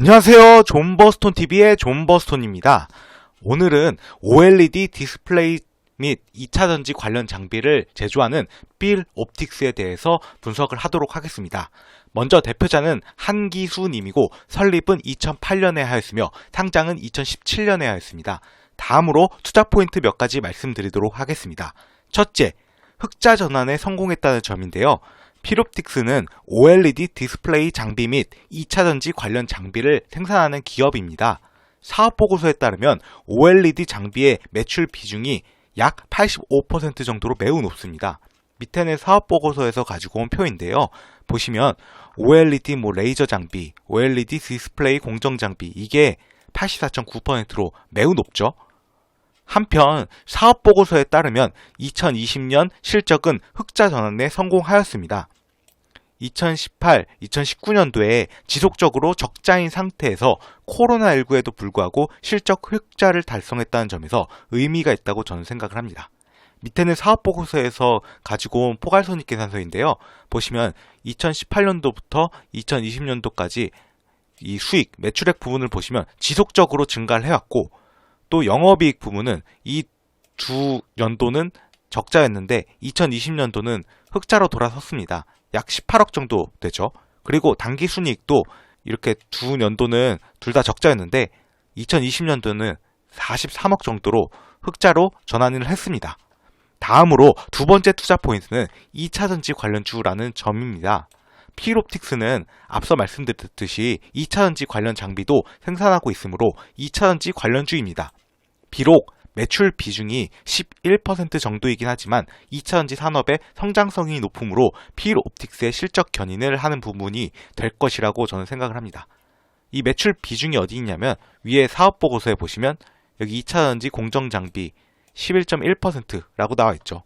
안녕하세요. 존버스톤 TV의 존버스톤입니다. 오늘은 OLED 디스플레이 및 2차 전지 관련 장비를 제조하는 빌 옵틱스에 대해서 분석을 하도록 하겠습니다. 먼저 대표자는 한기수 님이고 설립은 2008년에 하였으며 상장은 2017년에 하였습니다. 다음으로 투자 포인트 몇 가지 말씀드리도록 하겠습니다. 첫째, 흑자 전환에 성공했다는 점인데요. 필옵틱스는 OLED 디스플레이 장비 및 2차 전지 관련 장비를 생산하는 기업입니다. 사업 보고서에 따르면 OLED 장비의 매출 비중이 약 85% 정도로 매우 높습니다. 밑에는 사업 보고서에서 가지고 온 표인데요. 보시면 OLED 뭐 레이저 장비, OLED 디스플레이 공정 장비 이게 84.9%로 매우 높죠. 한편 사업 보고서에 따르면 2020년 실적은 흑자 전환에 성공하였습니다. 2018, 2019년도에 지속적으로 적자인 상태에서 코로나19에도 불구하고 실적 흑자를 달성했다는 점에서 의미가 있다고 저는 생각을 합니다. 밑에는 사업 보고서에서 가지고 온 포괄손익 계산서인데요. 보시면 2018년도부터 2020년도까지 이 수익, 매출액 부분을 보시면 지속적으로 증가를 해왔고 또 영업이익 부분은 이 두 연도는 적자였는데 2020년도는 흑자로 돌아섰습니다. 약 18억 정도 되죠. 그리고 단기 순이익도 이렇게 두 년도는 둘 다 적자였는데 2020년도는 43억 정도로 흑자로 전환을 했습니다. 다음으로 두 번째 투자 포인트는 2차 전지 관련주라는 점입니다. 필옵틱스는 앞서 말씀드렸듯이 2차 전지 관련 장비도 생산하고 있으므로 2차 전지 관련주입니다. 비록 매출 비중이 11% 정도이긴 하지만 2차전지 산업의 성장성이 높으므로 필옵틱스의 실적 견인을 하는 부분이 될 것이라고 저는 생각을 합니다. 이 매출 비중이 어디 있냐면 위에 사업 보고서에 보시면 여기 2차전지 공정 장비 11.1%라고 나와 있죠.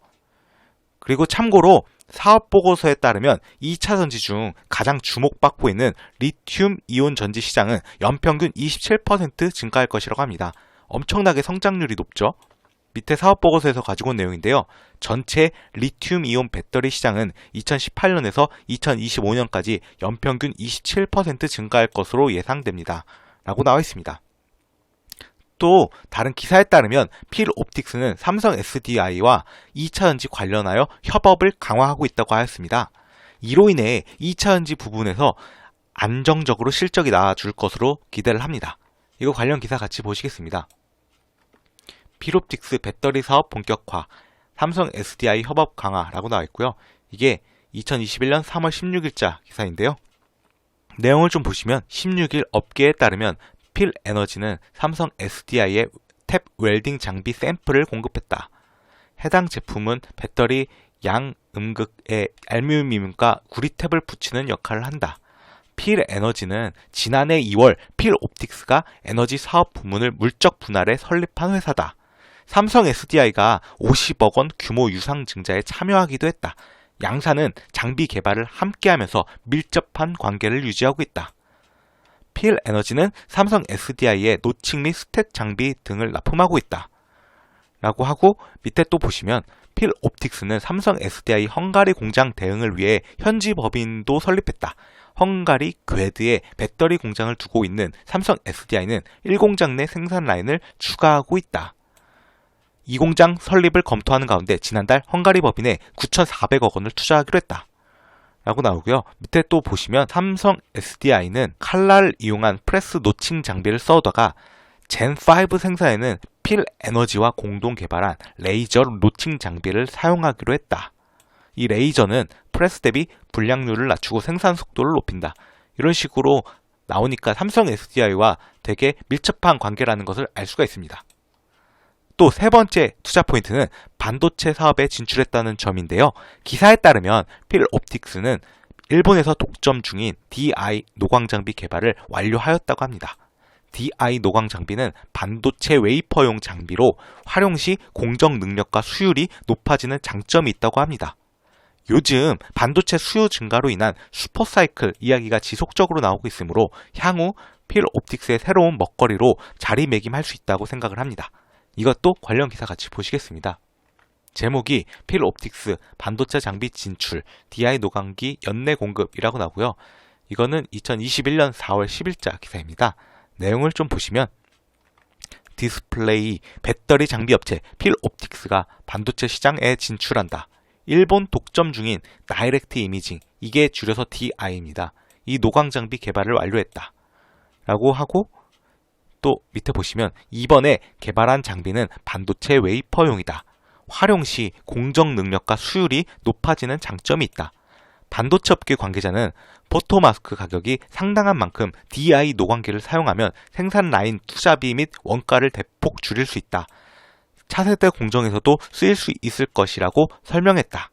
그리고 참고로 사업 보고서에 따르면 2차 전지 중 가장 주목받고 있는 리튬 이온 전지 시장은 연평균 27% 증가할 것이라고 합니다. 엄청나게 성장률이 높죠. 밑에 사업 보고서에서 가지고 온 내용인데요. 전체 리튬 이온 배터리 시장은 2018년에서 2025년까지 연평균 27% 증가할 것으로 예상됩니다. 라고 나와 있습니다. 또 다른 기사에 따르면 필 옵틱스는 삼성 SDI와 2차 전지 관련하여 협업을 강화하고 있다고 하였습니다. 이로 인해 2차 전지 부분에서 안정적으로 실적이 나와줄 것으로 기대를 합니다. 이거 관련 기사 같이 보시겠습니다. 필옵틱스 배터리 사업 본격화, 삼성 SDI 협업 강화라고 나와 있고요. 이게 2021년 3월 16일자 기사인데요. 내용을 좀 보시면 16일 업계에 따르면 필 에너지는 삼성 SDI에 탭 웰딩 장비 샘플을 공급했다. 해당 제품은 배터리 양 음극에 알루미늄과 구리탭을 붙이는 역할을 한다. 필 에너지는 지난해 2월 필 옵틱스가 에너지 사업 부문을 물적 분할해 설립한 회사다. 삼성 SDI가 50억 원 규모 유상 증자에 참여하기도 했다. 양사는 장비 개발을 함께하면서 밀접한 관계를 유지하고 있다. 필 에너지는 삼성 SDI의 노칭 및 스탯 장비 등을 납품하고 있다. 라고 하고 밑에 또 보시면 필 옵틱스는 삼성 SDI 헝가리 공장 대응을 위해 현지 법인도 설립했다. 헝가리 괴드에 배터리 공장을 두고 있는 삼성 SDI는 1공장 내 생산 라인을 추가하고 있다. 이 공장 설립을 검토하는 가운데 지난달 헝가리 법인에 9,400억 원을 투자하기로 했다. 라고 나오고요. 밑에 또 보시면 삼성 SDI는 칼라를 이용한 프레스 노칭 장비를 써오다가 젠5 생산에는 필 에너지와 공동 개발한 레이저 노칭 장비를 사용하기로 했다. 이 레이저는 프레스 대비 불량률을 낮추고 생산 속도를 높인다. 이런 식으로 나오니까 삼성 SDI와 되게 밀접한 관계라는 것을 알 수가 있습니다. 또 세 번째 투자 포인트는 반도체 사업에 진출했다는 점인데요. 기사에 따르면 필 옵틱스는 일본에서 독점 중인 DI 노광 장비 개발을 완료하였다고 합니다. DI 노광 장비는 반도체 웨이퍼용 장비로 활용 시 공정 능력과 수율이 높아지는 장점이 있다고 합니다. 요즘 반도체 수요 증가로 인한 슈퍼사이클 이야기가 지속적으로 나오고 있으므로 향후 필 옵틱스의 새로운 먹거리로 자리매김할 수 있다고 생각을 합니다. 이것도 관련 기사 같이 보시겠습니다. 제목이 필 옵틱스 반도체 장비 진출 DI 노광기 연내 공급이라고 나오고요. 이거는 2021년 4월 10일자 기사입니다. 내용을 좀 보시면 디스플레이 배터리 장비 업체 필옵틱스가 반도체 시장에 진출한다. 일본 독점 중인 다이렉트 이미징 이게 줄여서 DI입니다. 이 노광 장비 개발을 완료했다. 라고 하고 또 밑에 보시면 이번에 개발한 장비는 반도체 웨이퍼용이다. 활용 시 공정 능력과 수율이 높아지는 장점이 있다. 반도체 업계 관계자는 포토마스크 가격이 상당한 만큼 DI 노광기를 사용하면 생산 라인 투자비 및 원가를 대폭 줄일 수 있다. 차세대 공정에서도 쓰일 수 있을 것이라고 설명했다.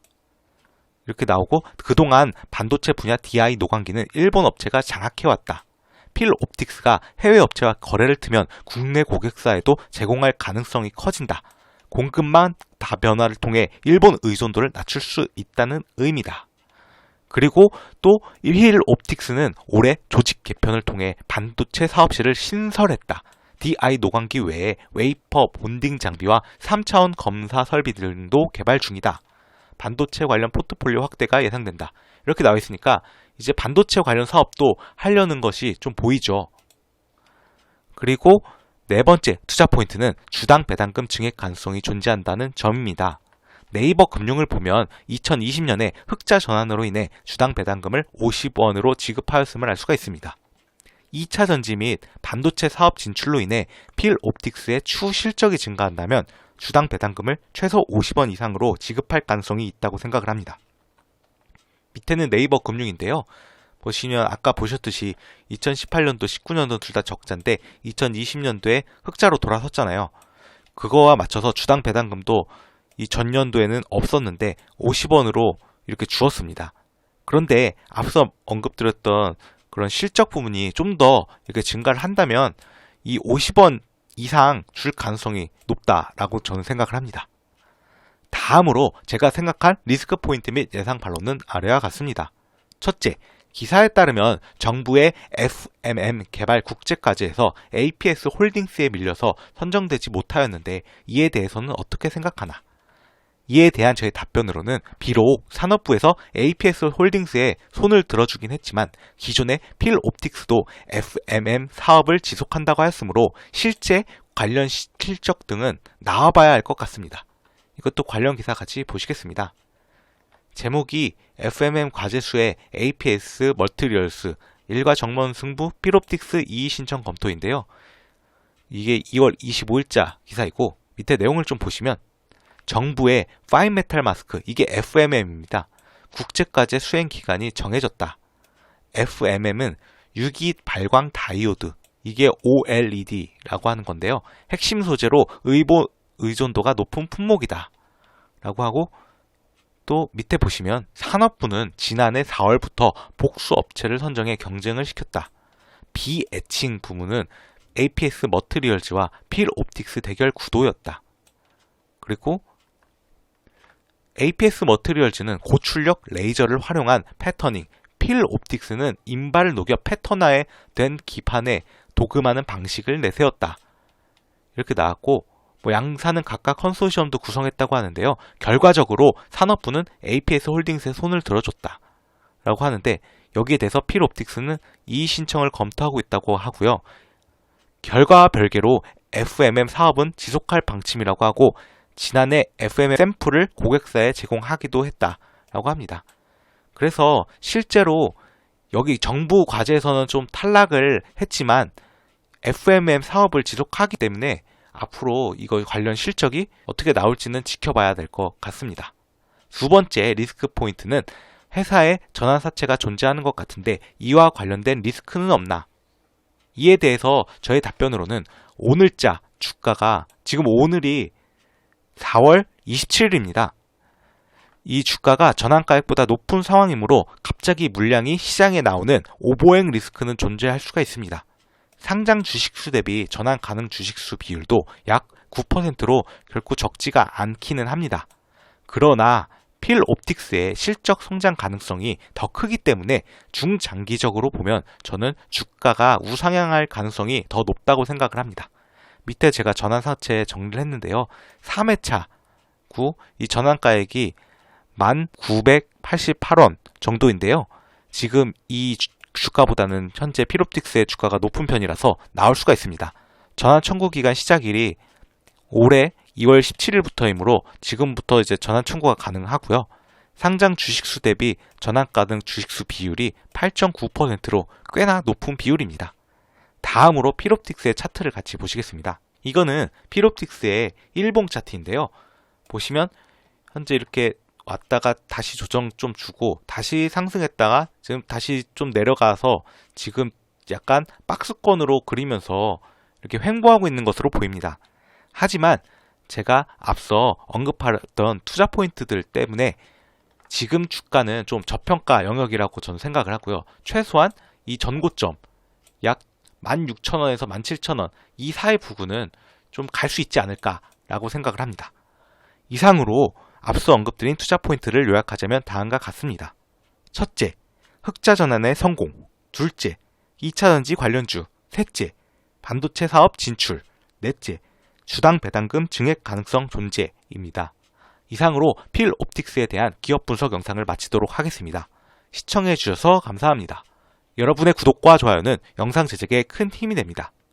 이렇게 나오고 그동안 반도체 분야 DI 노광기는 일본 업체가 장악해왔다. 필 옵틱스가 해외 업체와 거래를 트면 국내 고객사에도 제공할 가능성이 커진다. 공급망 다변화를 통해 일본 의존도를 낮출 수 있다는 의미다. 그리고 또필 옵틱스는 올해 조직 개편을 통해 반도체 사업실을 신설했다. DI 노광기 외에 웨이퍼 본딩 장비와 3차원 검사 설비 등도 개발 중이다. 반도체 관련 포트폴리오 확대가 예상된다. 이렇게 나와 있으니까 이제 반도체 관련 사업도 하려는 것이 좀 보이죠. 그리고 네 번째 투자 포인트는 주당 배당금 증액 가능성이 존재한다는 점입니다. 네이버 금융을 보면 2020년에 흑자 전환으로 인해 주당 배당금을 50원으로 지급하였음을 알 수가 있습니다. 2차 전지 및 반도체 사업 진출로 인해 필 옵틱스의 추후 실적이 증가한다면 주당 배당금을 최소 50원 이상으로 지급할 가능성이 있다고 생각을 합니다. 밑에는 네이버 금융인데요. 보시면 아까 보셨듯이 2018년도, 19년도 둘 다 적자인데 2020년도에 흑자로 돌아섰잖아요. 그거와 맞춰서 주당 배당금도 이 전년도에는 없었는데 50원으로 이렇게 주었습니다. 그런데 앞서 언급드렸던 그런 실적 부분이 좀 더 이렇게 증가를 한다면 이 50원 이상 줄 가능성이 높다라고 저는 생각을 합니다. 다음으로 제가 생각한 리스크 포인트 및 예상 반론은 아래와 같습니다. 첫째, 기사에 따르면 정부의 FMM 개발 국제까지 해서 APS 홀딩스에 밀려서 선정되지 못하였는데 이에 대해서는 어떻게 생각하나? 이에 대한 저의 답변으로는 비록 산업부에서 APS 홀딩스에 손을 들어주긴 했지만 기존의 필 옵틱스도 FMM 사업을 지속한다고 하였으므로 실제 관련 실적 등은 나와봐야 할 것 같습니다. 이것도 관련 기사 같이 보시겠습니다. 제목이 FMM 과제수의 APS 멀티리얼스 일과 정문 승부 필옵틱스 이의 신청 검토인데요. 이게 2월 25일자 기사이고 밑에 내용을 좀 보시면 정부의 파인 메탈 마스크 이게 FMM입니다. 국제과제 수행 기간이 정해졌다. FMM은 유기 발광 다이오드 이게 OLED라고 하는 건데요. 핵심 소재로 의보 의존도가 높은 품목이다. 라고 하고 또 밑에 보시면 산업부는 지난해 4월부터 복수 업체를 선정해 경쟁을 시켰다. 비애칭 부문은 APS 머트리얼즈와 필 옵틱스 대결 구도였다. 그리고 APS 머트리얼즈는 고출력 레이저를 활용한 패터닝, 필 옵틱스는 인발을 녹여 패턴화에 된 기판에 도금하는 방식을 내세웠다. 이렇게 나왔고 뭐 양사는 각각 컨소시엄도 구성했다고 하는데요. 결과적으로 산업부는 APS 홀딩스에 손을 들어줬다. 라고 하는데 여기에 대해서 필 옵틱스는 이의 신청을 검토하고 있다고 하고요. 결과와 별개로 FMM 사업은 지속할 방침이라고 하고 지난해 FMM 샘플을 고객사에 제공하기도 했다라고 합니다. 그래서 실제로 여기 정부 과제에서는 좀 탈락을 했지만 FMM 사업을 지속하기 때문에 앞으로 이거 관련 실적이 어떻게 나올지는 지켜봐야 될 것 같습니다. 두 번째 리스크 포인트는 회사에 전환 사채가 존재하는 것 같은데 이와 관련된 리스크는 없나? 이에 대해서 저의 답변으로는 오늘자 주가가 지금 오늘이 4월 27일입니다. 이 주가가 전환가액보다 높은 상황이므로 갑자기 물량이 시장에 나오는 오보행 리스크는 존재할 수가 있습니다. 상장 주식수 대비 전환 가능 주식수 비율도 약 9%로 결코 적지가 않기는 합니다. 그러나 필 옵틱스의 실적 성장 가능성이 더 크기 때문에 중장기적으로 보면 저는 주가가 우상향할 가능성이 더 높다고 생각을 합니다. 밑에 제가 전환사채 정리를 했는데요. 3회차 구 이 전환가액이 1,988원 정도인데요. 지금 이 주가보다는 현재 필옵틱스의 주가가 높은 편이라서 나올 수가 있습니다. 전환 청구 기간 시작일이 올해 2월 17일부터이므로 지금부터 이제 전환 청구가 가능하고요. 상장 주식수 대비 전환가 등 주식수 비율이 8.9%로 꽤나 높은 비율입니다. 다음으로 필옵틱스의 차트를 같이 보시겠습니다. 이거는 필옵틱스의 일봉 차트인데요. 보시면 현재 이렇게 왔다가 다시 조정 좀 주고 다시 상승했다가 지금 다시 좀 내려가서 지금 약간 박스권으로 그리면서 이렇게 횡보하고 있는 것으로 보입니다. 하지만 제가 앞서 언급했던 투자 포인트들 때문에 지금 주가는 좀 저평가 영역이라고 저는 생각을 하고요. 최소한 이 전고점 약 16,000원에서 17,000원 이 사이 부근은 좀 갈 수 있지 않을까라고 생각을 합니다. 이상으로 앞서 언급드린 투자 포인트를 요약하자면 다음과 같습니다. 첫째, 흑자 전환의 성공. 둘째, 2차 전지 관련주. 셋째, 반도체 사업 진출. 넷째, 주당 배당금 증액 가능성 존재입니다. 이상으로 필 옵틱스에 대한 기업 분석 영상을 마치도록 하겠습니다. 시청해 주셔서 감사합니다. 여러분의 구독과 좋아요는 영상 제작에 큰 힘이 됩니다.